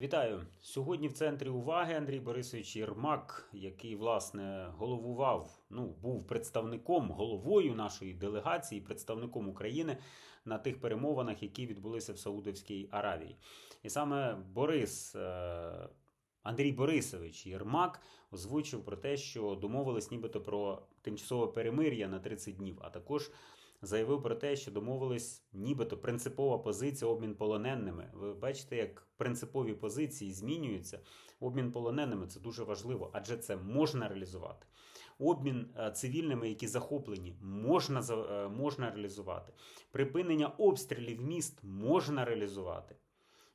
Вітаю сьогодні. В центрі уваги Андрій Борисович Єрмак, який власне головував, ну був представником головою нашої делегації, представником України на тих перемовинах, які відбулися в Саудовській Аравії. І саме Борис е, Андрій Борисович Єрмак озвучив про те, що домовились нібито про тимчасове перемир'я на 30 днів, а також заявив про те, що домовились нібито принципова позиція обмін полоненими. Ви бачите, як принципові позиції змінюються. Обмін полоненими це дуже важливо, адже це можна реалізувати. Обмін е, цивільними, які захоплені, можна, е, можна реалізувати. Припинення обстрілів міст можна реалізувати.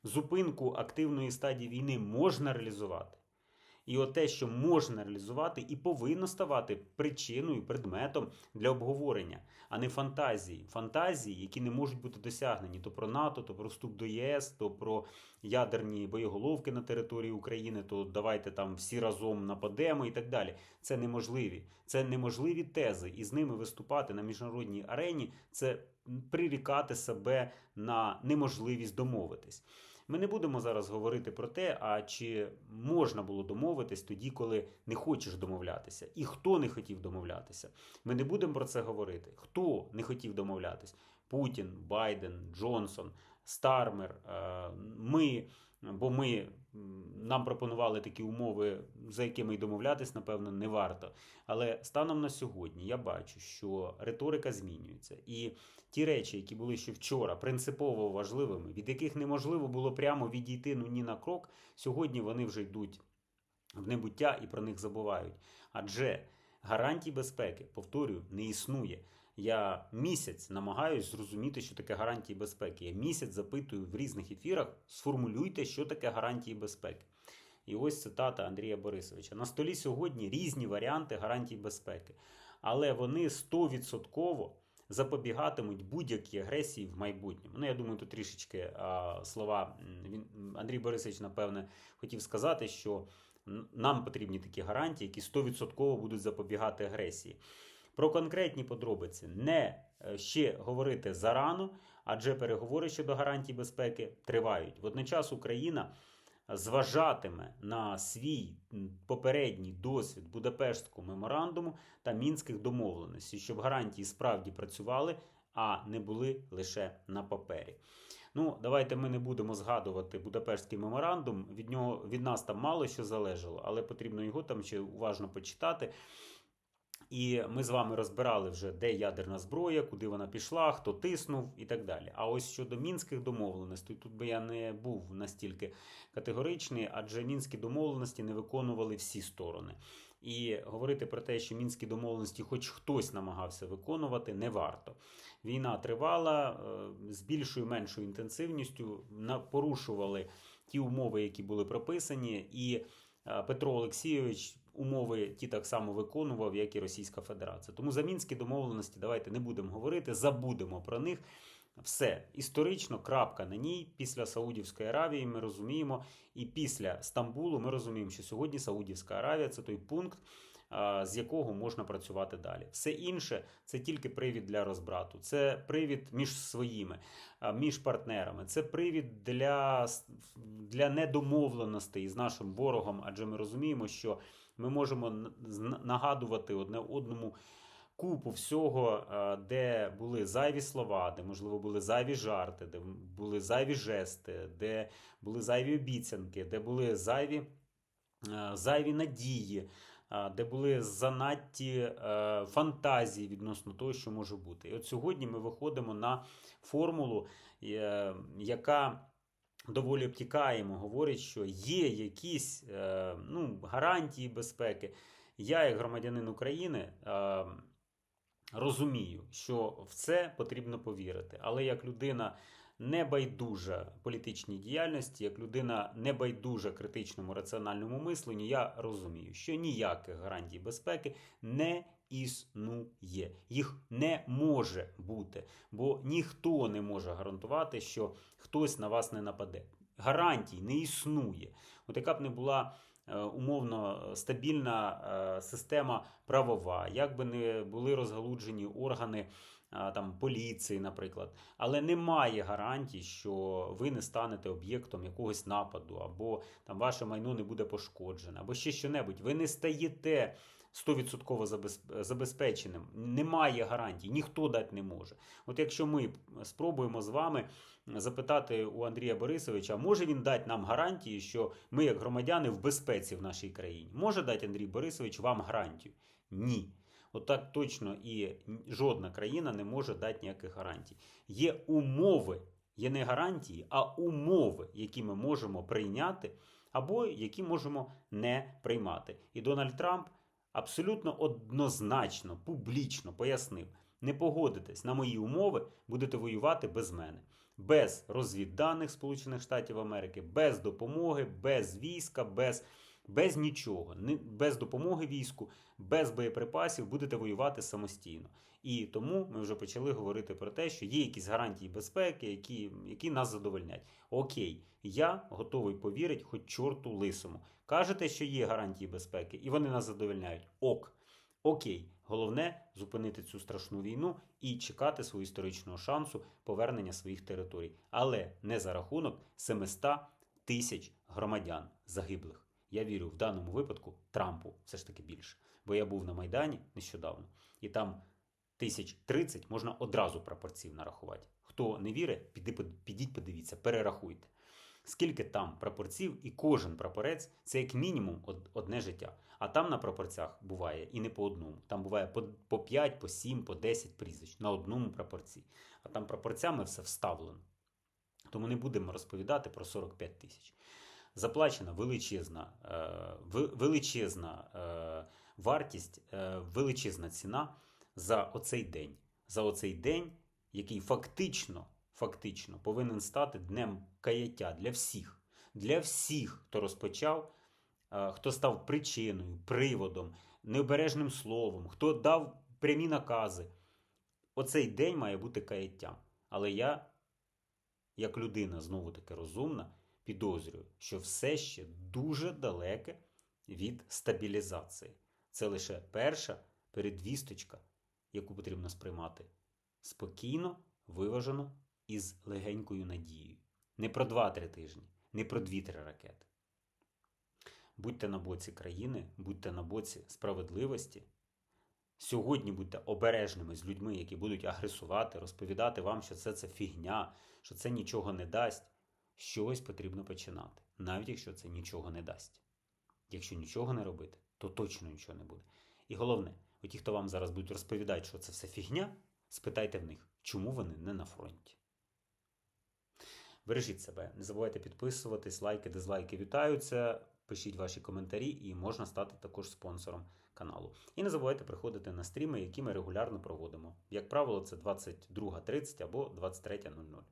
Зупинку активної стадії війни можна реалізувати. І от те, що можна реалізувати, і повинно ставати причиною, предметом для обговорення, а не фантазії. Фантазії, які не можуть бути досягнені то про НАТО, то про вступ до ЄС, то про ядерні боєголовки на території України, то давайте там всі разом нападемо і так далі. Це неможливі. Це неможливі тези, і з ними виступати на міжнародній арені це прирікати себе на неможливість домовитись. Ми не будемо зараз говорити про те, а чи можна було домовитись тоді, коли не хочеш домовлятися, і хто не хотів домовлятися. Ми не будемо про це говорити. Хто не хотів домовлятись? Путін, Байден, Джонсон, Стармер, е, ми. Бо ми нам пропонували такі умови, за якими й домовлятись, напевно, не варто. Але станом на сьогодні я бачу, що риторика змінюється, і ті речі, які були ще вчора принципово важливими, від яких неможливо було прямо відійти ну ні на крок, сьогодні вони вже йдуть в небуття і про них забувають. Адже гарантій безпеки, повторюю, не існує. Я місяць намагаюсь зрозуміти, що таке гарантії безпеки. Я місяць запитую в різних ефірах, сформулюйте, що таке гарантії безпеки. І ось цитата Андрія Борисовича. На столі сьогодні різні варіанти гарантій безпеки, але вони 100% запобігатимуть будь-якій агресії в майбутньому. Ну, я думаю, тут трішечки а, слова він Андрій Борисович, напевне, хотів сказати, що нам потрібні такі гарантії, які 100% будуть запобігати агресії. Про конкретні подробиці не е, ще говорити зарано, адже переговори щодо гарантій безпеки тривають. Водночас Україна зважатиме на свій попередній досвід Будапештського меморандуму та мінських домовленостей, щоб гарантії справді працювали, а не були лише на папері. Ну, давайте ми не будемо згадувати Будапештський меморандум. Від нього від нас там мало що залежало, але потрібно його там ще уважно почитати. І ми з вами розбирали вже, де ядерна зброя, куди вона пішла, хто тиснув і так далі. А ось щодо мінських домовленостей, тут би я не був настільки категоричний, адже мінські домовленості не виконували всі сторони. І говорити про те, що мінські домовленості, хоч хтось намагався виконувати, не варто. Війна тривала е, з більшою меншою інтенсивністю, порушували ті умови, які були прописані, і е, Петро Олексійович умови ті так само виконував, як і Російська Федерація. Тому за мінські домовленості давайте не будемо говорити, забудемо про них. Все історично, крапка на ній. Після Саудівської Аравії ми розуміємо, і після Стамбулу ми розуміємо, що сьогодні Саудівська Аравія це той пункт, з якого можна працювати далі. Все інше це тільки привід для розбрату, це привід між своїми, між партнерами, це привід для, для недомовленостей з нашим ворогом, адже ми розуміємо, що ми можемо нагадувати одне одному. Купу всього, е, де були зайві слова, де, можливо, були зайві жарти, де були зайві жести, де були зайві обіцянки, де були зайві, е, зайві надії, е, де були занадті фантазії відносно того, що може бути. І от сьогодні ми виходимо на формулу, яка доволі обтікаємо, говорить, що є якісь е, ну, гарантії безпеки. Я, як громадянин України, е, розумію, що в це потрібно повірити. Але як людина не байдужа політичній діяльності, як людина не байдужа критичному раціональному мисленню, я розумію, що ніяких гарантій безпеки не існує. Їх не може бути, бо ніхто не може гарантувати, що хтось на вас не нападе. Гарантій не існує. От яка б не була е, умовно стабільна е, система правова, як би не були розгалуджені органи там поліції, наприклад. Але немає гарантій, що ви не станете об'єктом якогось нападу, або там ваше майно не буде пошкоджене, або ще що-небудь. Ви не стаєте 100% забезпеченим. Немає гарантій, ніхто дати не може. От якщо ми спробуємо з вами запитати у Андрія Борисовича, може він дати нам гарантії, що ми, як громадяни, в безпеці в нашій країні? Може дати Андрій Борисович вам гарантію? Ні. Отак точно і жодна країна не може дати ніяких гарантій. Є умови, є не гарантії, а умови, які ми можемо прийняти, або які можемо не приймати. І Дональд Трамп абсолютно однозначно, публічно пояснив: не погодитесь на мої умови, будете воювати без мене. Без розвідданих Сполучених Штатів Америки, без допомоги, без війська, без, без нічого, без допомоги війську, без боєприпасів будете воювати самостійно. І тому ми вже почали говорити про те, що є якісь гарантії безпеки, які, які нас задовольнять. Окей, я готовий повірити хоч чорту лисому. Кажете, що є гарантії безпеки, і вони нас задовольняють. Ок. Окей, головне зупинити цю страшну війну і чекати свого історичного шансу повернення своїх територій, але не за рахунок 700 тисяч громадян загиблих. Я вірю в даному випадку Трампу все ж таки більше. Бо я був на Майдані нещодавно, і там тисяч 30 можна одразу прапорців нарахувати. Хто не вірить, підіть, подивіться, перерахуйте. Скільки там прапорців, і кожен прапорець це як мінімум одне життя. А там на прапорцях буває і не по одному. Там буває по, по 5, по 7, по 10 прізвищ на одному прапорці. А там прапорцями все вставлено. Тому не будемо розповідати про 45 тисяч. Заплачена величезна, е, величезна е, вартість, е, величезна ціна за оцей день. За оцей день, який фактично, фактично повинен стати днем каяття для всіх. Для всіх, хто розпочав, хто став причиною, приводом, необережним словом, хто дав прямі накази. Оцей день має бути каяттям. Але я, як людина знову таки розумна, підозрюю, що все ще дуже далеке від стабілізації. Це лише перша передвісточка, яку потрібно сприймати спокійно, виважено і з легенькою надією. Не про 2-3 тижні, не про 2-3 ракети. Будьте на боці країни, будьте на боці справедливості. Сьогодні будьте обережними з людьми, які будуть агресувати, розповідати вам, що це, це фігня, що це нічого не дасть. Чогось потрібно починати, навіть якщо це нічого не дасть. Якщо нічого не робити, то точно нічого не буде. І головне, оті, хто вам зараз будуть розповідати, що це все фігня, спитайте в них, чому вони не на фронті. Бережіть себе, не забувайте підписуватись, лайки, дизлайки вітаються. Пишіть ваші коментарі і можна стати також спонсором каналу. І не забувайте приходити на стріми, які ми регулярно проводимо. Як правило, це 22.30 або 23.00.